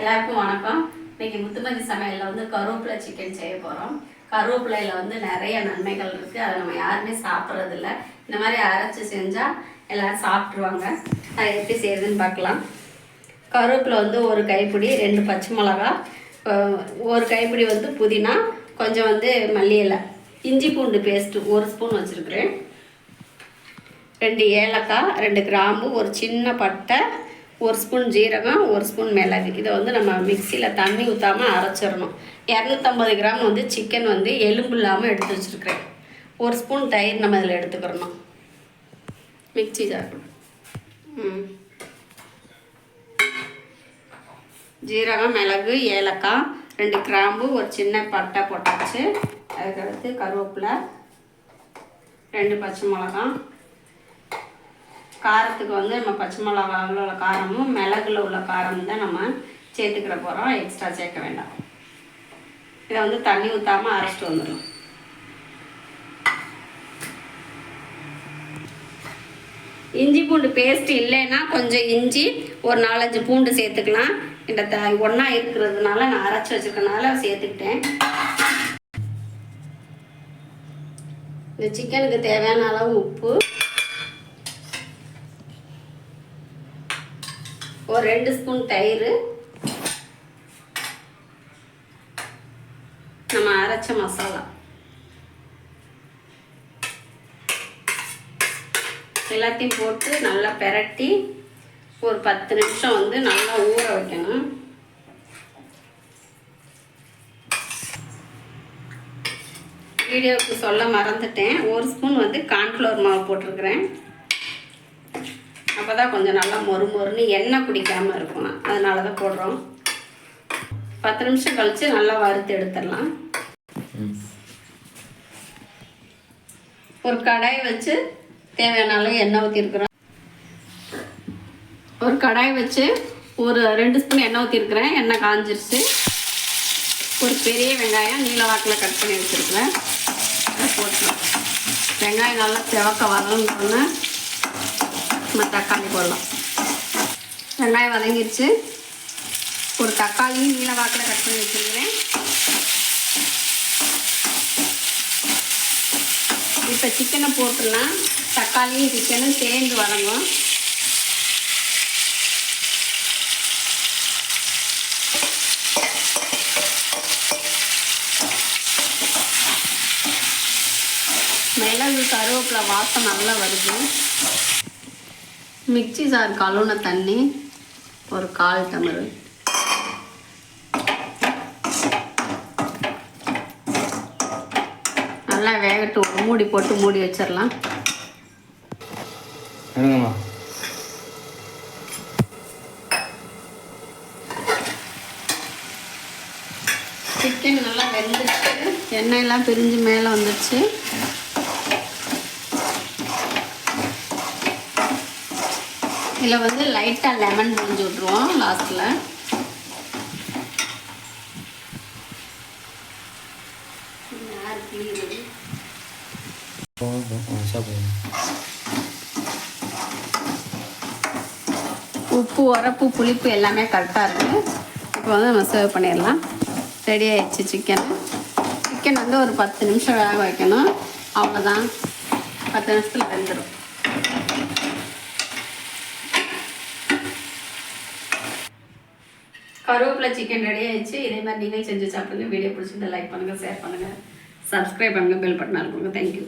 எல்லாருக்கும் வணக்கம். இன்னைக்கு முத்துமதி சமையலில் வந்து கருவேப்பிலை சிக்கன் செய்ய போகிறோம் கருவேப்பிலையில் வந்து நிறைய நன்மைகள் இருக்குது அதை நம்ம யாருமே சாப்பிட்றதில்ல. இந்த மாதிரி அரைச்சி செஞ்சால் எல்லோரும் சாப்பிட்ருவாங்க அதை எப்படி செய்யுதுன்னு பார்க்கலாம். கருவேப்பிலை வந்து ஒரு கைப்பிடி ரெண்டு பச்சை மிளகா ஒரு கைப்பிடி வந்து புதினா கொஞ்சம் வந்து மல்லி இலை இஞ்சி பூண்டு பேஸ்ட்டு ஒரு ஸ்பூன் வச்சுருக்குறேன். ரெண்டு ஏலக்காய் ரெண்டு கிராம்பு ஒரு சின்ன பட்டை ஒரு ஸ்பூன் ஜீரகம் ஒரு ஸ்பூன் மிளகு. இதை வந்து நம்ம மிக்சியில் தண்ணி ஊற்றாமல் அரைச்சிடணும். இரநூத்தம்பது கிராம் வந்து சிக்கன் வந்து எலும்பு இல்லாமல் எடுத்து வச்சுருக்கிறேன். ஒரு ஸ்பூன் தயிர் நம்ம இதில் எடுத்துக்கிறணும். Mixie jar. ம். ஜீரகம் மிளகு ஏலக்காய் ரெண்டு கிராம்பு ஒரு சின்ன பட்டை போட்டாச்சு. அதுக்கடுத்து கருவேப்பிலை ரெண்டு பச்சை மிளகாய். காரத்துக்கு வந்து நம்ம பச்சை மிளகாவில் உள்ள காரமும் மிளகுல உள்ள காரமும் தான் நம்ம சேர்த்துக்கிற போகிறோம் எக்ஸ்ட்ரா சேர்க்க வேண்டாம். இதை வந்து தண்ணி ஊற்றாமல் அரைச்சிட்டு வந்துடும் இஞ்சி பூண்டு பேஸ்ட் இல்லைன்னா கொஞ்சம் இஞ்சி ஒரு நாலஞ்சு பூண்டு சேர்த்துக்கலாம். இந்த த ஒன்றா இருக்கிறதுனால நான் அரைச்சி வச்சுருக்கனால சேர்த்துக்கிட்டேன். இந்த சிக்கனுக்கு தேவையான அளவு உப்பு. ஒரு ரெண்டு ஸ்பூன் தயிர். நம்ம அரைச்ச மசாலா. எல்லாத்தையும் போட்டு நல்லா பெரட்டி ஒரு பத்து நிமிஷம் வந்து நல்லா ஊற வைக்கணும். வீடியோவுக்கு சொல்ல மறந்துட்டேன். ஒரு ஸ்பூன் வந்து கார்ன்ஃப்ளவர் மாவு போட்டிருக்கிறேன். அப்போ தான் கொஞ்சம் நல்லா மொறு மொறுன்னு எண்ணெய் குடிக்காமல் இருக்கும் அதனால தான் போடுறோம். பத்து நிமிஷம் கழித்து நல்லா வறுத்து எடுத்துடலாம். ஒரு கடாய் வச்சு தேவையான அளவு எண்ணெய் ஊற்றிருக்கிறோம் ஒரு கடாய் வச்சு ஒரு ரெண்டு ஸ்பூன் எண்ணெய் ஊற்றிருக்கிறேன் எண்ணெய் காஞ்சிருச்சு. ஒரு பெரிய வெங்காயம் நீல வாக்கில் கட் பண்ணி வச்சுருக்கிறேன். போட்டுருவேன் போட்டுக்கலாம். வெங்காயம் நல்லா செவக்க வரணுன்னு நம்ம தக்காளி போடலாம். வெங்காயம் வதங்கிடுச்சு ஒரு தக்காளியும் நீல வாக்கில் கட் பண்ணி வச்சுருக்கிறேன். இப்போ சிக்கனை போட்டுடலாம் தக்காளியும் சிக்கனும் சேர்ந்து வதங்கும் மிளகு கருவேப்பிலை வாசம் நல்லா வருது. மிக்சி சார் கழுவுன தண்ணி ஒரு கால் டம்ளர். நல்லா வேகட்டு மூடி போட்டு மூடி வச்சிடலாம் சிக்கன் நல்லா வெந்துருச்சு. எண்ணெயெல்லாம் பிரிஞ்சு மேலே வந்துடுச்சு இதில் வந்து லைட்டாக லெமன் புழிஞ்சு விட்ருவோம் லாஸ்ட்டில். உப்பு உரப்பு புளிப்பு எல்லாமே கரெக்டாக இருக்குது இப்போ வந்து நம்ம சர்வ் பண்ணிடலாம். ரெடி ஆயிடுச்சு சிக்கன் சிக்கன் வந்து ஒரு பத்து நிமிஷம் வேக வைக்கணும். அவ்வளோதான் பத்து நிமிஷத்தில் வெந்துடும் கருவேப்பிலை சிக்கன் ரெடி ஆயிடுச்சு. இதே மாதிரி நீங்கள் செஞ்சு சாப்பிடுங்க. வீடியோ பிடிச்சிருந்தா லைக் பண்ணுங்கள் ஷேர் பண்ணுங்கள் சப்ஸ்கிரைப் பண்ணுங்கள் பெல் பட்டன் அனுப்புங்க தேங்க்யூ